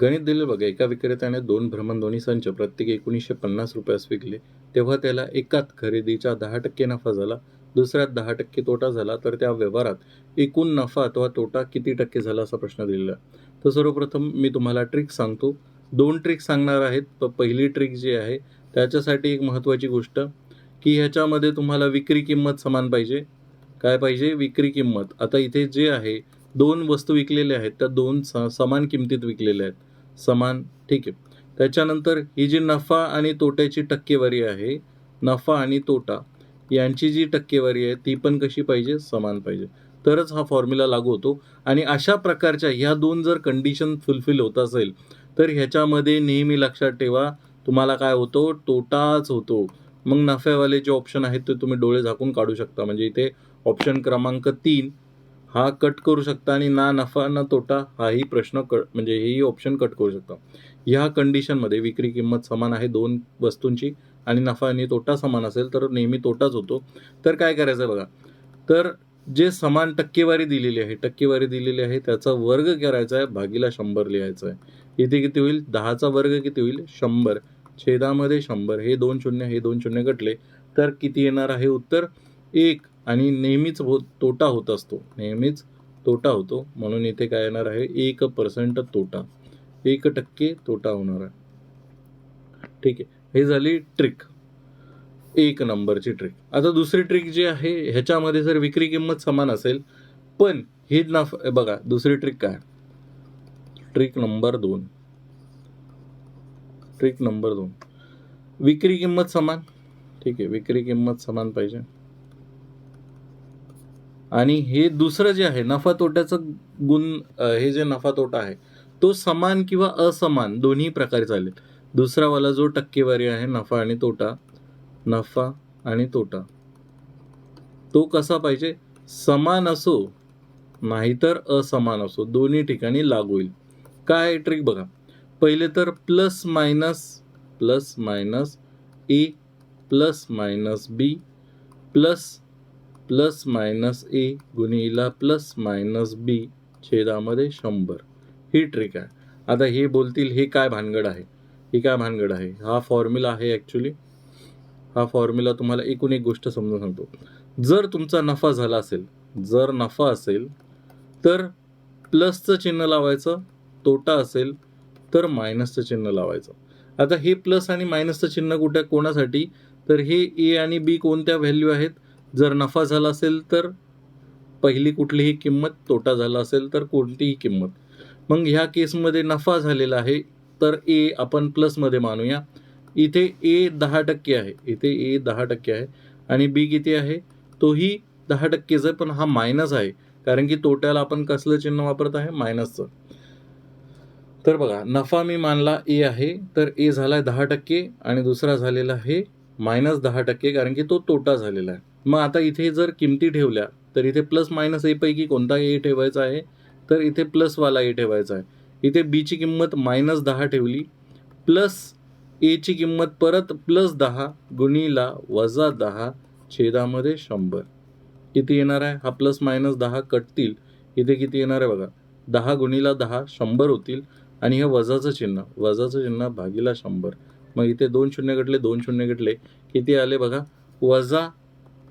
गणित दिले बघा एका विक्रेत्याने दोन भ्रमणध्वनी संच प्रत्येक एकोणीसशे पन्नास रुपयास विकले. तेव्हा त्याला एकात खरेदीचा दहा टक्के नफा झाला दुसऱ्यात दहा टक्के तोटा झाला तर त्या व्यवहारात एकूण नफा अथवा तोटा किती टक्के झाला असा प्रश्न दिलेला. तर सर्वप्रथम मी तुम्हाला ट्रिक सांगतो. दोन ट्रिक सांगणार आहेत. प पहिली ट्रिक जी आहे त्याच्यासाठी एक महत्त्वाची गोष्ट की ह्याच्यामध्ये तुम्हाला विक्री किंमत समान पाहिजे. काय पाहिजे? विक्री किंमत. आता इथे जे आहे दोन वस्तू विकलेल्या आहेत त्या दोन स समान किमतीत विकलेल्या आहेत. समान ठीक आहे. त्याच्यानंतर ही जी नफा आणि तोट्याची टक्केवारी आहे नफा आणि तोटा यांची जी टक्केवारी आहे ती पण कशी पाहिजे? समान पाहिजे. तरच हा फॉर्म्युला लागू होतो. आणि अशा प्रकारच्या ह्या दोन जर कंडिशन फुलफिल होत असेल तर ह्याच्यामध्ये नेहमी लक्षात ठेवा तुम्हाला काय होतो? तोटाच होतो. मग नफ्यावाले जे ऑप्शन आहेत ते तुम्ही डोळे झाकून काढू शकता. म्हणजे इथे ऑप्शन क्रमांक तीन हा कट करू शकता आणि ना नफा ना तोटा हाही प्रश्न क म्हणजे हेही ऑप्शन कट करू शकता. ह्या कंडिशनमध्ये विक्री किंमत समान आहे दोन वस्तूंची आणि नफा आणि तोटा समान असेल तर नेहमी तोटाच होतो. तर काय करायचं आहे बघा? तर जे समान टक्केवारी दिलेली आहे टक्केवारी दिलेली आहे त्याचा वर्ग करायचा आहे भागीला शंभर लिहायचं आहे. इथे किती होईल? दहाचा वर्ग किती होईल? शंभर. छेदामध्ये शंभर. हे दोन शून्य हे दोन शून्य कटले तर किती येणार आहे उत्तर? एक. आणि नेहमीच हो तोटा होत असतो. नेहमीच तोटा होतो. म्हणून इथे काय येणार आहे? एक पर्सेंट तोटा. एक टक्के तोटा होणार आहे. ठीक आहे. हे झाली ट्रिक एक नंबरची ट्रिक आता दुसरी ट्रिक जी आहे ह्याच्यामध्ये जर विक्री किंमत समान असेल पण ही नफ बघा दुसरी ट्रिक काय? ट्रिक नंबर दोन. ट्रिक नंबर दोन. विक्री किंमत समान? ठीक आहे. विक्री किंमत समान पाहिजे. आणि हे दुसरं जे आहे नफा तोट्याचं गुण हे जे नफा तोटा आहे तो समान किंवा असमान दोन्ही प्रकारे चालेल. दुसरावाला जो टक्केवारी आहे नफा आणि तोटा नफा आणि तोटा तो कसा पाहिजे? समान असो नाहीतर असमान असो दोन्ही ठिकाणी लागू होईल. काय ट्रिक बघा. पहिले तर plus minus plus minus A plus minus B plus plus minus A गुणिला plus minus B छेदामध्ये शंभर. ही ट्रिक आहे. आता हे बोलतील हे काय भानगड आहे? हे काय भानगड आहे? हा फॉर्म्युला आहे ॲक्च्युली हा फॉर्म्युला तुम्हाला एकूण एक गोष्ट समजून सांगतो. जर तुमचा नफा झाला असेल जर नफा असेल तर प्लसचं चिन्ह लावायचं तोटा असेल तर मायनसचं चिन्ह लावायचं. आता हे प्लस आणि मायनसचं चिन्ह कुठे कोणासाठी? तर हे ए आणि बी कोणत्या व्हॅल्यू आहेत? जर नफा झाला असेल तर पहिली कुठलीही किंमत तोटा झाला असेल तर कोणतीही किंमत. मग ह्या केसमध्ये नफा झालेला आहे तर ए आपण प्लसमध्ये मानूया. इथे ए दहा टक्के आहे इथे ए दहा टक्के आहे आणि बी किती आहे? तोही दहा टक्केच आहे पण हा मायनस आहे कारण की तोट्याला आपण कसलं चिन्ह वापरत आहे? मायनसचं तर बघा नफा मी मानला ए आहे तर ए झाला आहे दहा टक्के आणि दुसरा झालेला आहे मायनस दहा टक्के कारण की तो तोटा झालेला आहे. मग आता इथे जर किमती ठेवल्या तर इथे प्लस मायनस एपैकी कोणता ए ठेवायचा आहे तर इथे प्लसवाला ए ठेवायचा आहे. इथे बीची किंमत मायनस दहा ठेवली प्लस एची किंमत परत प्लस दहा गुणीला वजा दहा छेदामध्ये शंभर. किती येणार आहे? हा प्लस मायनस दहा कटतील. इथे किती येणार आहे बघा? दहा गुणीला दहा शंभर होतील आणि हे वजाचं चिन्ह वजाचं चिन्ह भागीला शंभर. मग इथे दोन शून्य कटले दोन शून्य कटले किती आले बघा? वजा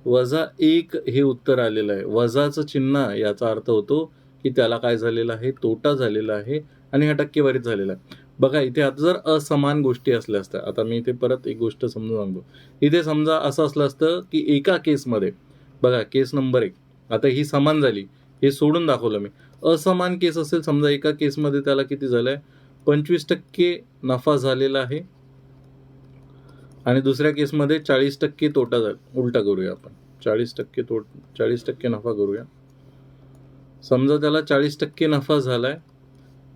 वजा एक हे उत्तर आलेलं आहे. वजाचं चिन्ह याचा अर्थ होतो की त्याला काय झालेलं आहे? तोटा झालेला आहे आणि हा टक्केवारीत झालेला आहे. बघा इथे आता जर असमान गोष्टी असल्या असत्या आता मी इथे परत एक गोष्ट समजून सांगतो. इथे समजा असं असलं असतं की एका केसमध्ये बघा केस नंबर एक आता ही समान झाली हे सोडून दाखवलं मी. असमान केस असेल समजा एका केसमध्ये त्याला किती झालं आहे पंचवीस टक्के नफा झालेला आहे. आणि दुसऱ्या केसमध्ये चाळीस टक्के तोटा झाला उलटा करूया आपण. चाळीस टक्के तोट चाळीस टक्के नफा करूया. समजा त्याला चाळीस टक्के नफा झाला आहे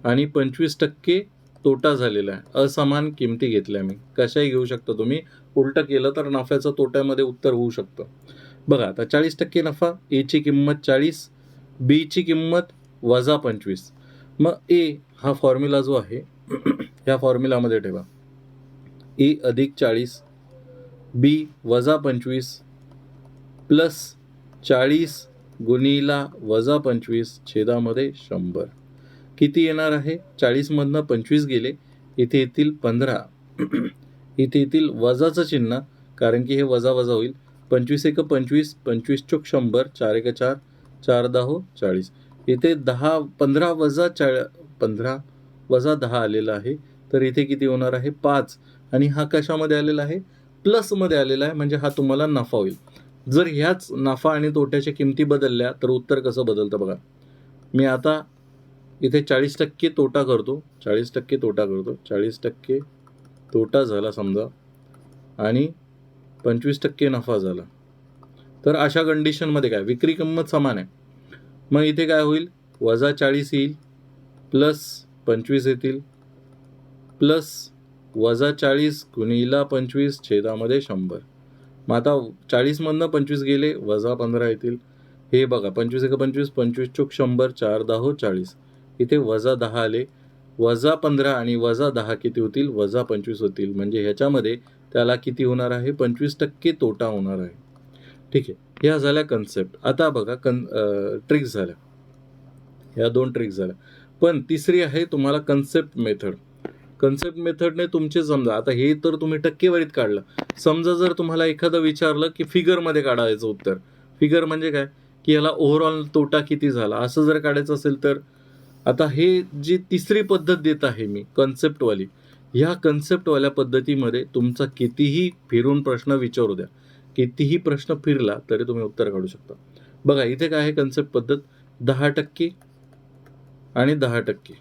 आणि पंचवीस टक्के तोटा झालेला आहे. असमान किमती घेतल्या मी. कशाही घेऊ शकता तुम्ही. उलटं केलं तर नफ्याचं तोट्यामध्ये उत्तर होऊ शकतं. बघा आता चाळीस टक्के नफा एची किंमत चाळीस बीची किंमत वजा पंचवीस. मग ए हा फॉर्म्युला जो आहे ह्या फॉर्म्युलामध्ये ठेवा. ए अधिक चाळीस बी वजा पंचवीस प्लस चाळीस गुणीला वजा पंचवीस छेदामध्ये शंभर. किती येणार आहे? चाळीसमधनं पंचवीस गेले इथे येतील पंधरा. इथे येतील वजाचं चिन्ह कारण की हे वजा वजा होईल. पंचवीस एक पंचवीस पंचवीस चोक शंभर चार एक चार चार दहा हो, चाळीस. इथे दहा पंधरा वजा चाळ पंधरा वजा दहा आलेला आहे. तर इथे किती होणार आहे? पाच. आणि हा कशामध्ये आलेला आहे? प्लसमध्ये आलेला आहे म्हणजे हा तुम्हाला नफा होईल. जर ह्याच नफा आणि तोट्याच्या किमती बदलल्या तर उत्तर कसं बदलतं बघा. मी आता इथे चाळीस टक्के तोटा करतो. चाळीस टक्के तोटा करतो. चाळीस टक्के तोटा झाला समजा. आणि पंचवीस टक्के नफा झाला. तर अशा कंडिशनमध्ये काय? विक्री किंमत समान आहे. मग इथे काय होईल? वजा चाळीस येईल प्लस पंचवीस येतील प्लस वजा चाळीस गुणिला पंचवीस छेदामध्ये शंभर. मग आता चाळीसमधनं पंचवीस गेले वजा पंधरा येतील. हे बघा पंचवीस एक पंचवीस पंचवीस चोक शंभर चार दहा हो चाळीस. इथे वजा दहा आले. वजा पंधरा आणि वजा दहा किती होतील? वजा पंचवीस होतील. म्हणजे ह्याच्यामध्ये त्याला किती होणार आहे? पंचवीस टक्के तोटा होणार आहे. ठीक आहे ह्या झाल्या कन्सेप्ट आता बघा कन ट्रिक्स झाल्या. ह्या दोन ट्रिक्स झाल्या. पण तिसरी आहे तुम्हाला कन्सेप्ट मेथड कन्सेप्ट मेथडने तुमचे समजा आता हे तर तुम्ही टक्केवारीत काढलं. समजा जर तुम्हाला एखादं विचारलं की फिगरमध्ये काढायचं उत्तर. फिगर म्हणजे काय? की याला ओव्हरऑल तोटा किती झाला? असं जर काढायचं असेल तर? आता हे जी तिसरी पद्धत देत आहे मी कन्सेप्टवाली ह्या कन्सेप्टवाल्या पद्धतीमध्ये तुमचा कितीही फिरून प्रश्न विचारू द्या. कितीही प्रश्न फिरला तरी तुम्ही उत्तर काढू शकता. बघा इथे काय आहे कन्सेप्ट पद्धत? दहा टक्के आणि दहा टक्के.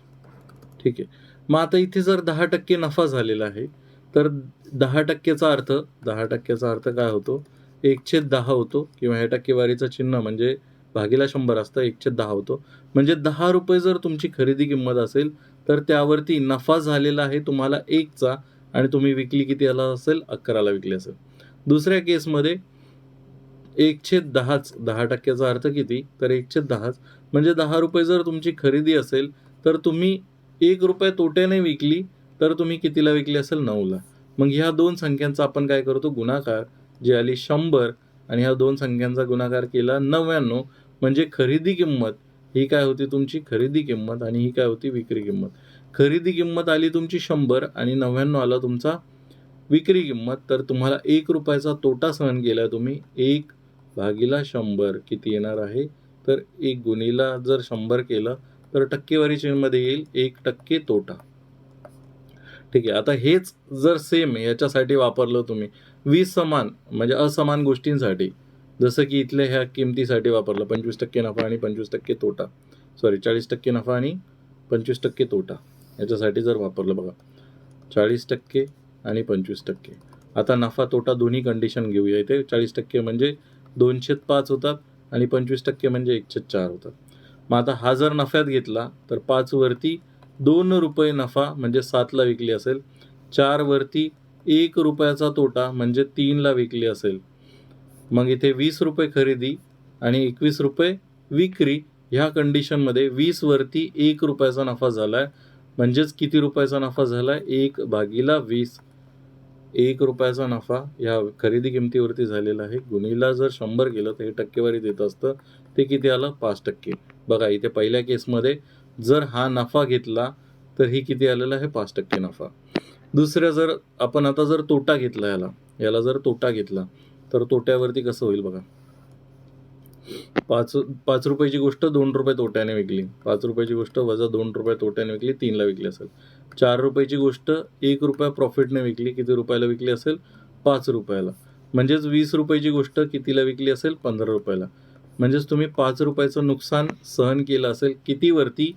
ठीक आहे. मग आता इथे जर दहा टक्के नफा झालेला आहे तर दहा टक्क्याचा अर्थ दहा टक्क्याचा अर्थ काय होतो? एकशे दहा होतो किंवा ह्या टक्केवारीचं चिन्ह म्हणजे भागीला शंभर असतं एकशे दहा होतो. म्हणजे दहा रुपये जर तुमची खरेदी किंमत असेल तर त्यावरती नफा झालेला आहे तुम्हाला एकचा आणि तुम्ही विकली किती आला असेल? अकराला विकली असेल. दुसऱ्या केसमध्ये एकशे दहाच दहा टक्क्याचा अर्थ किती? तर एकशे दहाच. म्हणजे दहा रुपये जर तुमची खरेदी असेल तर तुम्ही एक रुपये तोट्याने विकली तर तुम्ही कितीला विकली असेल? नऊला. मग ह्या दोन संख्यांचा आपण काय करतो? गुणाकार जी आली शंभर आणि ह्या दोन संख्यांचा गुणाकार केला नव्याण्णव. म्हणजे खरेदी किंमत ही काय होती तुमची? खरेदी किंमत आणि ही काय होती? विक्री किंमत. खरेदी किंमत आली तुमची शंभर आणि नव्याण्णव आला तुमचा विक्री किंमत. तर तुम्हाला एक रुपयाचा तोटा सहन केला तुम्ही. एक भागीला शंभर. किती येणार आहे? तर एक गुणीला जर शंभर केलं तर टक्केवारी टक्केवारीमध्ये येईल एक टक्के तोटा. ठीक आहे आता हेच जर सेम याच्यासाठी वापरलं तुम्ही वीस समान म्हणजे असमान गोष्टींसाठी जसं की इथल्या ह्या किमतीसाठी वापरलं पंचवीस टक्के नफा आणि पंचवीस टक्के तोटा. सॉरी चाळीस टक्के नफा आणि पंचवीस टक्के तोटा याच्यासाठी जर वापरलं बघा चाळीस टक्के आणि पंचवीस टक्के. आता नफा तोटा दोन्ही कंडिशन घेऊया इथे चाळीस टक्के म्हणजे दोनशे पाच होतात आणि पंचवीस टक्के म्हणजे एकशे चार होतात. मग आता हा जर नफ्यात घेतला तर पाचवरती दोन रुपये नफा म्हणजे सातला विकली असेल. चारवरती एक रुपयाचा तोटा म्हणजे तीनला विकली असेल. मग इथे वीस रुपये खरेदी आणि एकवीस रुपये विक्री ह्या कंडिशनमध्ये वीसवरती एक रुपयाचा नफा झाला आहे म्हणजेच किती रुपयाचा नफा झाला आहे एक भागीला वीस. एक रुपयाचा नफा ह्या खरेदी किमतीवरती झालेला आहे. गुन्हेला जर शंभर केलं तर हे टक्केवारी देत असतं. ते किती आलं? पाच टक्के. बघा इथे पहिल्या केसमध्ये जर हा नफा घेतला तर ही किती आलेला आहे? पाच टक्के नफा. दुसऱ्या जर आपण आता जर तोटा घेतला याला याला जर तोटा घेतला तर तोट्यावरती कसं होईल बघा? पाच पाच रुपयाची गोष्ट दोन रुपये तोट्याने विकली. पाच रुपयाची गोष्ट वजा दोन रुपये तोट्याने विकली तीनला विकली असेल. चार रुपयाची गोष्ट एक रुपया प्रॉफिटने विकली किती रुपयाला विकली असेल? पाच रुपयाला. म्हणजेच वीस रुपयाची गोष्ट कितीला विकली असेल? पंधरा रुपयाला. म्हणजेच तुम्ही पाच रुपयाचं नुकसान सहन केलं असेल कितीवरती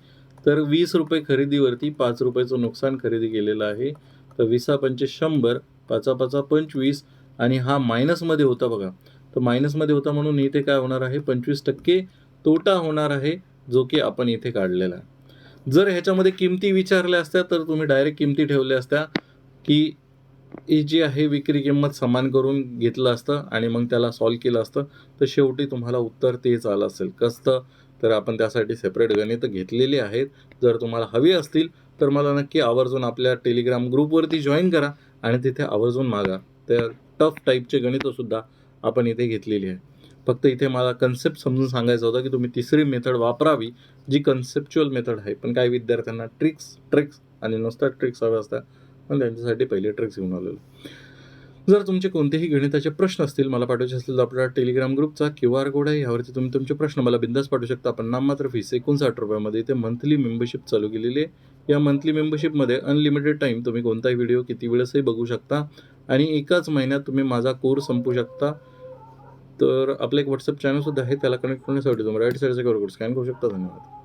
तर वीस रुपये खरेदीवरती पाच रुपयाचं नुकसान खरेदी केलेलं आहे. तर विसा पंचे शंभर पाचा पाचा पंचवीस आणि हा मायनसमध्ये होता बघा. तर मायनसमध्ये होता म्हणून इथे काय होणार आहे? पंचवीस टक्के तोटा होणार आहे जो की आपण इथे काढलेला. आहे जर ह्याच्यामध्ये किमती विचारल्या असत्या तर तुम्ही डायरेक्ट किमती ठेवल्या असत्या की ही जी आहे विक्री किंमत समान करून घेतलं असतं आणि मग त्याला सॉल्व केलं असतं तर शेवटी तुम्हाला उत्तर तेच आलं असेल. कसतं तर आपण त्यासाठी सेपरेट गणितं घेतलेली आहेत. जर तुम्हाला हवी असतील तर मला नक्की आवर्जून आपल्या टेलिग्राम ग्रुपवरती जॉईन करा आणि तिथे आवर्जून मागा. त्या टफ टाईपचे गणितंसुद्धा आपण इथे घेतलेली आहे फक्त इथे मला कन्सेप्ट समजून सांगायचा होता की तुम्ही तिसरी मेथड वापरावी जी कन्सेप्च्युअल मेथड आहे. पण काही विद्यार्थ्यांना ट्रिक्स ट्रिक्स आणि नुसत्या ट्रिक्स हव्या असतात. पण त्यांच्यासाठी पहिले ट्रिक्स घेऊन आलेलो. जर तुमचे कोणतेही गणिताचे प्रश्न असतील मला पाठवायचे असतील तर आपला टेलिग्राम ग्रुपचा क्यू आर कोड आहे. यावरती तुम्ही तुमचे प्रश्न मला बिंदास पाठवू शकता. पण नाममात्र फीस एकोणसाठ रुपयामध्ये इथे मंथली मेंबरशिप चालू केलेली आहे. या मंथली मेंबरशिपमध्ये अनलिमिटेड टाईम तुम्ही कोणताही व्हिडिओ किती वेळेसही बघू शकता. आणि एकाच महिन्यात तुम्ही माझा कोर्स संपू शकता. तर आपलं एक व्हॉट्सअप चॅनलसुद्धा आहे. त्याला कनेक्ट करण्यासाठी तुम्ही राईट साईडचा क्यू आर कोड स्कॅन करू शकता. धन्यवाद.